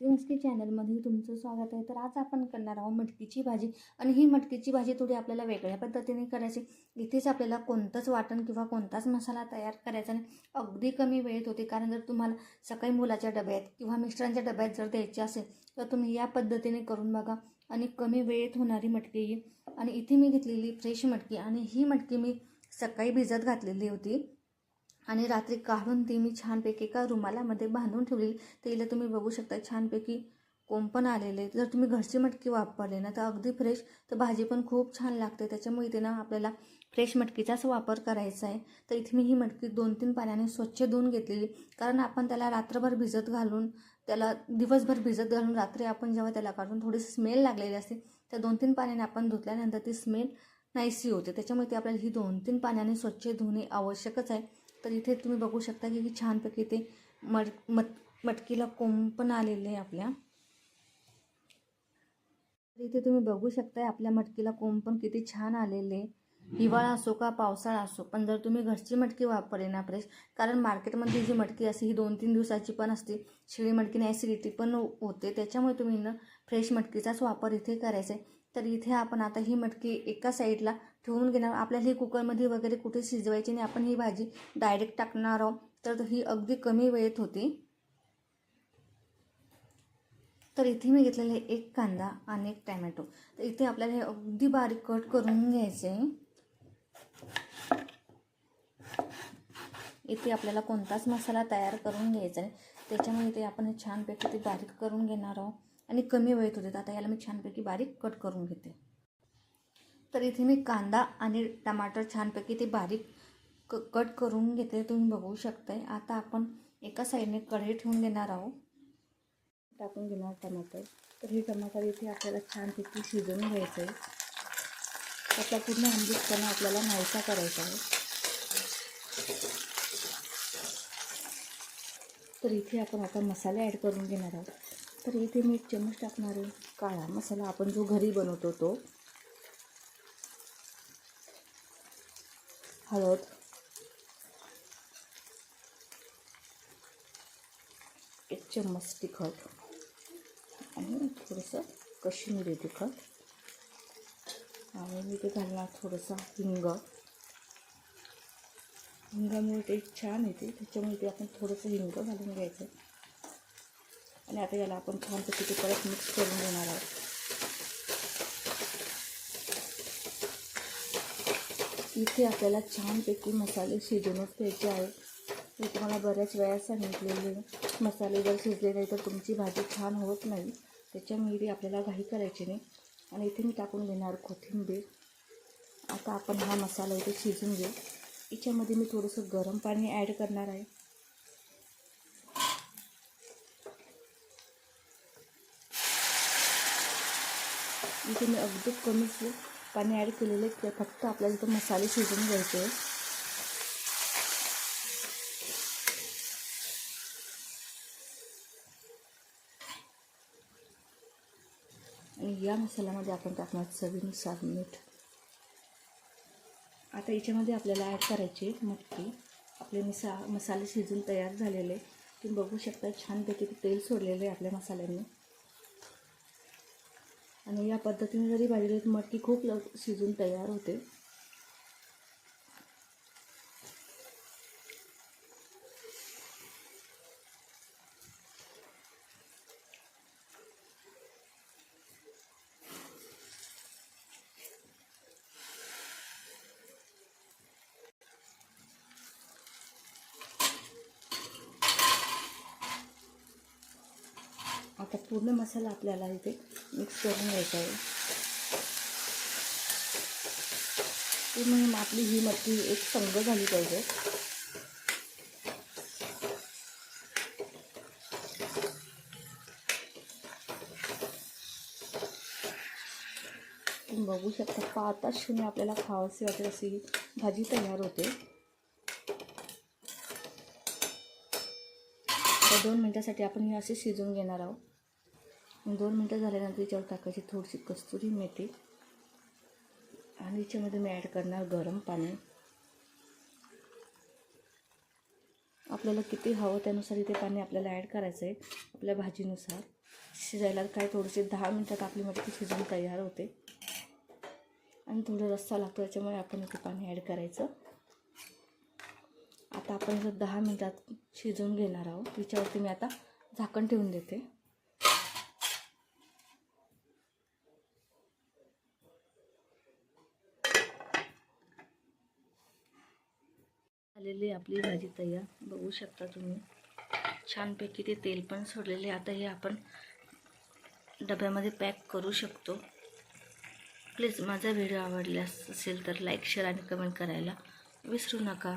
मस्की चॅनलमध्ये तुमचं स्वागत आहे. तर आज आपण करणार आहोत मटकीची भाजी. आणि ही मटकीची भाजी थोडी आपल्याला वेगळ्या पद्धतीने करायची. इथेच आपल्याला कोणतंच वाटण किंवा कोणताच मसाला तयार करायचा नाही. अगदी कमी वेळेत होते. कारण जर तुम्हाला सकाळी मुलाच्या डब्यात किंवा मिस्टरांच्या डब्यात जर द्यायची असेल तर तुम्ही या पद्धतीने करून बघा. आणि कमी वेळेत होणारी मटकी ही. आणि इथे मी घेतलेली फ्रेश मटकी. आणि ही मटकी मी सकाळी भिजत घातलेली होती. आणि रात्री काढून ती मी छानपैकी एका रुमालामध्ये बांधून ठेवली. तिला तुम्ही बघू शकता छानपैकी कोंपण आलेले. जर तुम्ही घरची मटकी वापरली ना तर अगदी फ्रेश तर भाजी पण खूप छान लागते. त्याच्यामुळे इथे ना आपल्याला फ्रेश मटकीचाच वापर करायचा आहे. तर इथे मी ही मटकी दोन तीन पाण्याने स्वच्छ धुवून घेतलेली. कारण आपण त्याला रात्रभर भिजत घालून त्याला दिवसभर भिजत घालून रात्री आपण जेव्हा त्याला काढून थोडी स्मेल लागलेली असते त्या दोन तीन पाण्याने आपण धुतल्यानंतर ती स्मेल नाहीशी होते. त्याच्यामुळे ती आपल्याला ही दोन तीन पाण्याने स्वच्छ धुणे आवश्यकच आहे. तर इथे तुम्ही बघू शकता की छानपैकी ते मट मट मटकीला कोंब पण आलेले आहे आपल्या. तर इथे तुम्ही बघू शकताय आपल्या मटकीला कोंब पण किती छान आलेले हिवाळा असो का पावसाळा असो पण जर तुम्ही घरची मटकी वापरली ना फ्रेश कारण मार्केटमध्ये जी मटकी असते ही दोन तीन दिवसाची पण असते. शिळी मटकीने ॲसिडिटी पण होते. त्याच्यामुळे तुम्ही ना फ्रेश मटकीचाच वापर इथे करायचा आहे. तर इथे आपण आता ही मटकी एका साईडला ठेवून घेणार. आपल्याला ही कुकरमध्ये वगैरे कुठे शिजवायची नाही. आपण ही भाजी डायरेक्ट टाकणार आहोत. तर ही अगदी कमी वेळेत होती. तर इथे मी घेतलेले एक कांदा आणि एक टॅमॅटो. तर इथे आपल्याला हे अगदी बारीक कट करून घ्यायचे आहे. इथे आपल्याला कोणताच मसाला तयार करून घ्यायचा आहे त्याच्यामुळे इथे आपण हे छानपैकी ते बारीक करून घेणार आहोत. आणि कमी वेळेत होते. तर आता याला मी छानपैकी बारीक कट करून घेते. तर इथे मी कांदा आणि टमाटर छानपैकी ते बारीक क कट करून घेते तुम्ही बघू शकताय. आता आपण एका साईडने कढई ठेवून देणार आहोत. टाकून घेणार टमाटर. तर हे टमाटर इथे आपल्याला छानपैकी शिजवून घ्यायचं आहे. त्याचा पूर्ण आंबीसपणा आपल्याला नाहीसा करायचा आहे. तर इथे आपण आता मसाले ॲड करून घेणार आहोत. तर इथे मी एक चम्मच टाकणार आहे. काळा मसाला आपण जो घरी बनवतो तो. हळद एक चम्मच तिखट आणि थोडंसं कश्मीरी तिखट आणि मी ते घालणार थोडंसं हिंग हिंगामुळे ते छान येते त्याच्यामुळे ते आपण थोडंसं हिंग घालून घ्यायचं आणि आता याला आपण छानपैकी ते परत मिक्स करून देणार आहोत इथे आपल्याला छानपैकी मसाले शिजवूनच घ्यायचे आहे मी तुम्हाला बऱ्याच वेळा सांगितलेले मसाले जर शिजले नाही तर तुमची भाजी छान होत नाही. त्याच्यामुळे आपल्याला घाई करायची नाही. आणि इथे मी टाकून घेणार कोथिंबीर. आता आपण हा मसाला इथे शिजून घेऊ. याच्यामध्ये मी थोडंसं गरम पाणी ॲड करणार आहे. इथे मी अगदी कमीच पाणी ॲड केलेलं आहे फक्त आपल्याला इथं मसाले शिजून घ्यायचे. आणि या मसाल्यामध्ये आपण टाकणार चवीनुसार मीठ. आता याच्यामध्ये आपल्याला ॲड करायचे मटकी. आपले मिसा मसाले शिजून तयार झालेले. तुम्ही बघू शकता छानपैकी तेल सोडलेलं आहे आपल्या मसाल्यांनी. आणि या पद्धतीने जरी भाजली तर मटकी खूप लव शिजून तयार होते. आता पूर्ण मसाला आपल्याला इथे मिक्स करून घ्यायचा आहे पूर्ण ही मटकी एक संग झाली पाहिजे. बघू शकता पाहताच क्षणी आपल्याला खावासी वाटेल अशी भाजी तयार होते. दोन मिनटासाठी आपण ही असे शिजवून घेणार आहोत. दोन मिनटं झाल्यानंतर याच्यावर टाकायची थोडीशी कस्तुरी मेथी. आणि याच्यामध्ये मी ॲड करणार गरम पाणी. आपल्याला किती हवं त्यानुसार इथे पाणी आपल्याला ॲड करायचं आहे आपल्या भाजीनुसार. शिजायला काय थोडीशी दहा मिनटात आपली मटकी शिजून तयार होते. आणि थोडं रस्सा लागतो त्याच्यामुळे आपण इथे पाणी ॲड करायचं. आता आपण जर दहा मिनटात शिजवून घेणार आहोत तिच्यावरती मी आता झाकण ठेवून देते. आलेली आपली भाजी तयार. बघू शकता तुम्ही. छानपैकी ते तेल पण सोडलेले. आता हे आपण डब्यामध्ये पॅक करू शकतो. प्लीज माझा व्हिडिओ आवडल्यास असेल तर लाईक शेअर आणि कमेंट करायला विसरू नका.